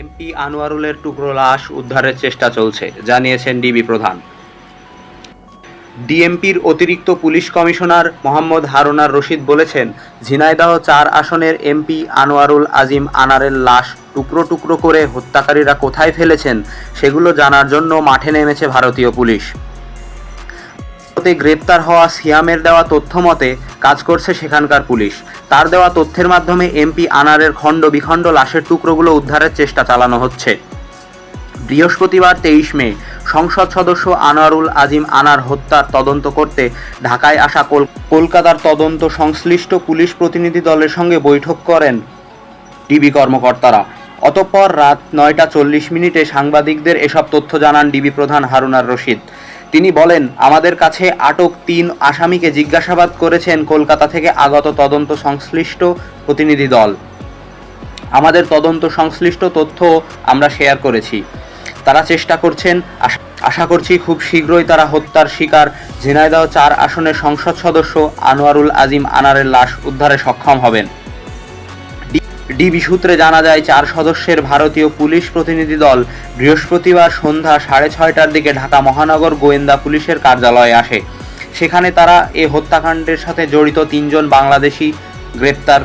MP আনোয়ারুলের টুকরো লাশ উদ্ধারের চেষ্টা চলছে, জানিয়েছেন ডিবি প্রধান। ডিএমপির অতিরিক্ত পুলিশ কমিশনার মোহাম্মদ হারুনার রশিদ বলেছেন, ঝিনাইদহ চার আসনের এমপি আনোয়ারুল আজিম আনারের লাশ টুকরো টুকরো করে হত্যাকারীরা কোথায় ফেলেছেন সেগুলো জানার জন্য মাঠে নেমেছে ভারতীয় পুলিশ। গ্রেপ্তার হওয়া সিয়ামের দেওয়া তথ্য মতে কাজ করছে সেখানকার পুলিশ। তার দেওয়া তথ্যের মাধ্যমে এমপি আনারের খণ্ড বিখণ্ড লাশের টুকরোগুলো উদ্ধারের চেষ্টা চালানো হচ্ছে। বৃহস্পতিবার তেইশ মে, সংসদ সদস্য আনোয়ারুল আজিম আনার হত্যার তদন্ত করতে ঢাকায় আসা কলকাতার তদন্ত সংশ্লিষ্ট পুলিশ প্রতিনিধি দলের সঙ্গে বৈঠক করেন ডিবি কর্মকর্তারা। অতঃপর রাত নয়টা চল্লিশ মিনিটে সাংবাদিকদের এসব তথ্য জানান ডিবি প্রধান হারুনার রশিদ। তিনি বলেন, আমাদের কাছে আটক তিন আসামিকে জিজ্ঞাসাবাদ করেছেন কলকাতা থেকে আগত তদন্ত সংশ্লিষ্ট প্রতিনিধি দল। আমাদের তদন্ত সংশ্লিষ্ট তথ্য আমরা শেয়ার করেছি। তারা চেষ্টা করছেন, আশা- করছি খুব শীঘ্রই তারা হত্যার শিকার। ঝিনাইদহ চার আসনের সংসদ সদস্য আনোয়ারুল আজিম আনারের লাশ উদ্ধারে সক্ষম হবেন। ডিবি সূত্রে জানা যায়, চার সদস্যের ভারতীয় পুলিশ প্রতিনিধি দল বৃহস্পতিবার সন্ধ্যা সাড়ে ছয়টার দিকে ঢাকা মহানগর গোয়েন্দা পুলিশের কার্যালয়ে আসে। সেখানে তারা এ হত্যাকাণ্ডের সাথে জড়িত তিনজন বাংলাদেশি গ্রেপ্তার